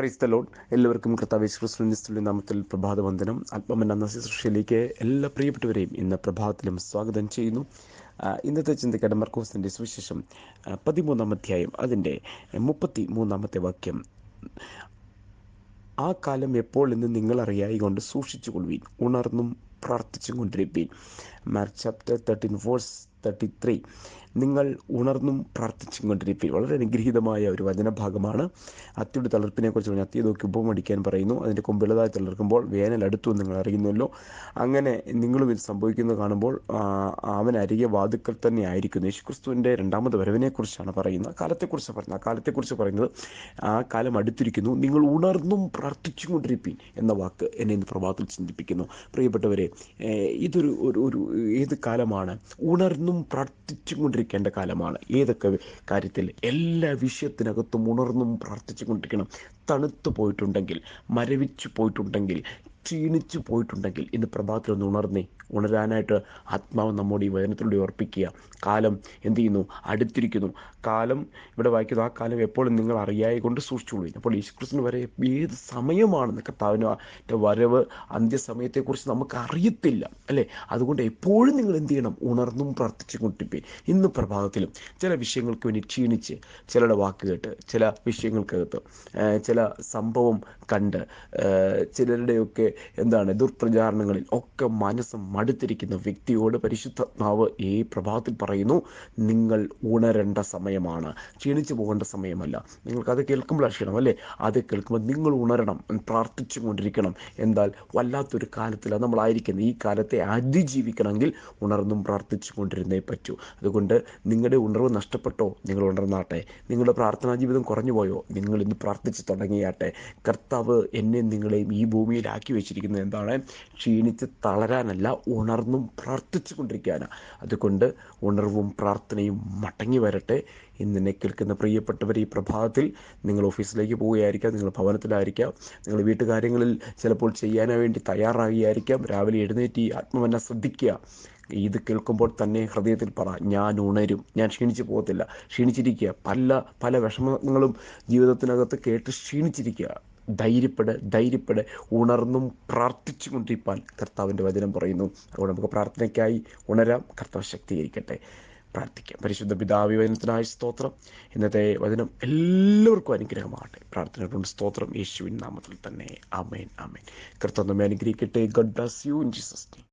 Price loan എല്ലാവർക്കും കർത്താവേശ് ക്രിസ്തുവിന്റെ നാമത്തിൽ പ്രഭാതവന്ദനം. എന്ന സൃഷ്ടിയിലേക്ക് എല്ലാ പ്രിയപ്പെട്ടവരെയും ഇന്ന് പ്രഭാതത്തിലും സ്വാഗതം ചെയ്യുന്നു. ഇന്നത്തെ ചിന്തയുടെ മർക്കോസിന്റെ സുവിശേഷം പതിമൂന്നാം അധ്യായം അതിന്റെ മുപ്പത്തി മൂന്നാമത്തെ വാക്യം. ആ കാലം എപ്പോൾ എന്ന് നിങ്ങൾ അറിയായി കൊണ്ട് സൂക്ഷിച്ചു കൊള്ളുവീൻ ഉണർന്നും പ്രാർത്ഥിച്ചും കൊണ്ടിരിപ്പീൻ Mark chapter thirteen verse thirty three നിങ്ങൾ ഉണർന്നും പ്രാർത്ഥിച്ചും കൊണ്ടിരിപ്പിൽ. വളരെ അനുഗ്രഹീതമായ ഒരു വചനഭാഗമാണ്. അത്തിയുടെ തളർപ്പിനെ കുറിച്ച് അത്തി നോക്കി ഉപമടിക്കാൻ പറയുന്നു. അതിന്റെ കൊമ്പിളതായി തളർക്കുമ്പോൾ വേനൽ അടുത്തു നിങ്ങൾ അറിയുന്നല്ലോ അങ്ങനെ നിങ്ങളും ഇത് സംഭവിക്കുന്നത് കാണുമ്പോൾ അവൻ അരികെ വാതുക്കൽ തന്നെ ആയിരിക്കുന്നു. യേശുക്രിസ്തുവിന്റെ രണ്ടാമത് വരവിനെക്കുറിച്ചാണ് പറയുന്നത്. കാലത്തെക്കുറിച്ച് പറയുന്നത് ആ കാലത്തെക്കുറിച്ച് പറയുന്നത് ആ കാലം അടുത്തിരിക്കുന്നു. നിങ്ങൾ ഉണർന്നും പ്രാർത്ഥിച്ചും കൊണ്ടിരിപ്പീൻ എന്ന വാക്ക് എന്നെ ഇന്ന് പ്രഭാതത്തിൽ ചിന്തിപ്പിക്കുന്നു. പ്രിയപ്പെട്ടവരെ ഇതൊരു ഒരു ഒരു ഏത് കാലമാണ്? ഉണർന്നും പ്രാർത്ഥിച്ചും കൊണ്ടിരിക്കേണ്ട കാലമാണ്. ഏതൊക്കെ കാര്യത്തിൽ എല്ലാ വിഷയത്തിനകത്തും ഉണർന്നും പ്രാർത്ഥിച്ചു കൊണ്ടിരിക്കണം തണുത്തു പോയിട്ടുണ്ടെങ്കിൽ മരവിച്ചു പോയിട്ടുണ്ടെങ്കിൽ ക്ഷീണിച്ചു പോയിട്ടുണ്ടെങ്കിൽ ഇന്ന് പ്രഭാതത്തിൽ ഒന്ന് ഉണർന്നേ ഉണരാനായിട്ട് ആത്മാവ് നമ്മോട് ഈ വചനത്തിലൂടെ ഉറപ്പിക്കുക. കാലം എന്ത് ചെയ്യുന്നു? അടുത്തിരിക്കുന്നു. കാലം ഇവിടെ വായിക്കുന്നു. ആ കാലം എപ്പോഴും നിങ്ങൾ അറിയായി കൊണ്ട് സൂക്ഷിച്ചുകൊള്ളു അപ്പോൾ യേശുക്രിസ്തുവിന് വരെ ഏത് സമയമാണെന്ന് കർത്താവിന്റെ വരവ് അന്ത്യസമയത്തെക്കുറിച്ച് നമുക്ക് അറിയത്തില്ല അല്ലേ? അതുകൊണ്ട് എപ്പോഴും നിങ്ങൾ എന്ത് ചെയ്യണം? ഉണർന്നും പ്രാർത്ഥിച്ചു കൊണ്ടിരിക്കും ഇന്ന് പ്രഭാതത്തിലും ചില വിഷയങ്ങൾക്ക് വേണ്ടി ക്ഷീണിച്ച് ചിലരുടെ വാക്ക് കേട്ട് ചില വിഷയങ്ങൾക്കകത്ത് ചില സംഭവം കണ്ട് ചിലരുടെയൊക്കെ എന്താണ് ദുർപ്രചാരണങ്ങളിൽ ഒക്കെ മനസ്സ് മടുത്തിരിക്കുന്ന വ്യക്തിയോട് പരിശുദ്ധാത്മാവ് ഈ പ്രഭാതത്തിൽ പറയുന്നു നിങ്ങൾ ഉണരേണ്ട സമയമാണ്. ക്ഷീണിച്ചു പോകേണ്ട സമയമല്ല. നിങ്ങൾക്ക് അത് കേൾക്കുമ്പോൾ ക്ഷീണം അല്ലേ? അത് കേൾക്കുമ്പോൾ നിങ്ങൾ ഉണരണം പ്രാർത്ഥിച്ചു കൊണ്ടിരിക്കണം എന്താൽ വല്ലാത്തൊരു കാലത്തിലാണ് നമ്മളായിരിക്കുന്നത്. ഈ കാലത്തെ അതിജീവിക്കണമെങ്കിൽ ഉണർന്നും പ്രാർത്ഥിച്ചു കൊണ്ടിരുന്നേ പറ്റൂ. അതുകൊണ്ട് നിങ്ങളുടെ ഉണർവ് നഷ്ടപ്പെട്ടോ? നിങ്ങൾ ഉണർന്നാട്ടെ. നിങ്ങളുടെ പ്രാർത്ഥനാ ജീവിതം കുറഞ്ഞു പോയോ നിങ്ങൾ ഇന്ന് പ്രാർത്ഥിച്ച് തുടങ്ങിയാട്ടെ. കർത്താവ് എന്നെ നിങ്ങളെയും ഈ ഭൂമിയിലാക്കി വെച്ചിരിക്കുന്നത് എന്താണ്? ക്ഷീണിച്ച് തളരാനല്ല ഉണർന്നും പ്രാർത്ഥിച്ചു കൊണ്ടിരിക്കാനാണ് അതുകൊണ്ട് ഉണർവും പ്രാർത്ഥനയും മടങ്ങി വരട്ടെ. ഇന്ന് എന്നെ കേൾക്കുന്ന പ്രിയപ്പെട്ടവർ ഈ പ്രഭാതത്തിൽ നിങ്ങൾ ഓഫീസിലേക്ക് പോവുകയായിരിക്കാം നിങ്ങൾ ഭവനത്തിലായിരിക്കാം നിങ്ങൾ വീട്ടുകാര്യങ്ങളിൽ ചിലപ്പോൾ ചെയ്യാൻ വേണ്ടി തയ്യാറാകുകയായിരിക്കാം രാവിലെ എഴുന്നേറ്റ് ഈ ആത്മവന്നെ ശ്രദ്ധിക്കുക. ഇത് കേൾക്കുമ്പോൾ തന്നെ ഹൃദയത്തിൽ പറ ഞാൻ ഉണരും ഞാൻ ക്ഷീണിച്ചു പോകത്തില്ല. ക്ഷീണിച്ചിരിക്കുക. പല പല വിഷമങ്ങളും ജീവിതത്തിനകത്ത് കേട്ട് ക്ഷീണിച്ചിരിക്കുക. ധൈര്യപ്പെട് ധൈര്യപ്പെട് ഉണർന്നും പ്രാർത്ഥിച്ചു കൊണ്ടിരിപ്പാൻ കർത്താവിന്റെ വചനം പറയുന്നു. അതുകൊണ്ട് നമുക്ക് പ്രാർത്ഥനയ്ക്കായി ഉണരാം. കർത്താവ് ശക്തീകരിക്കട്ടെ. പ്രാർത്ഥിക്കാം. പരിശുദ്ധ പിതാവി വചനത്തിനായ സ്തോത്രം. ഇന്നത്തെ വചനം എല്ലാവർക്കും അനുഗ്രഹമാകട്ടെ. പ്രാർത്ഥന സ്തോത്രം. യേശുവിൻ നാമത്തിൽ തന്നെ. അമേൻ അമേൻ കർത്താവ് നമ്മെ അനുഗ്രഹിക്കട്ടെ. God bless you in Jesus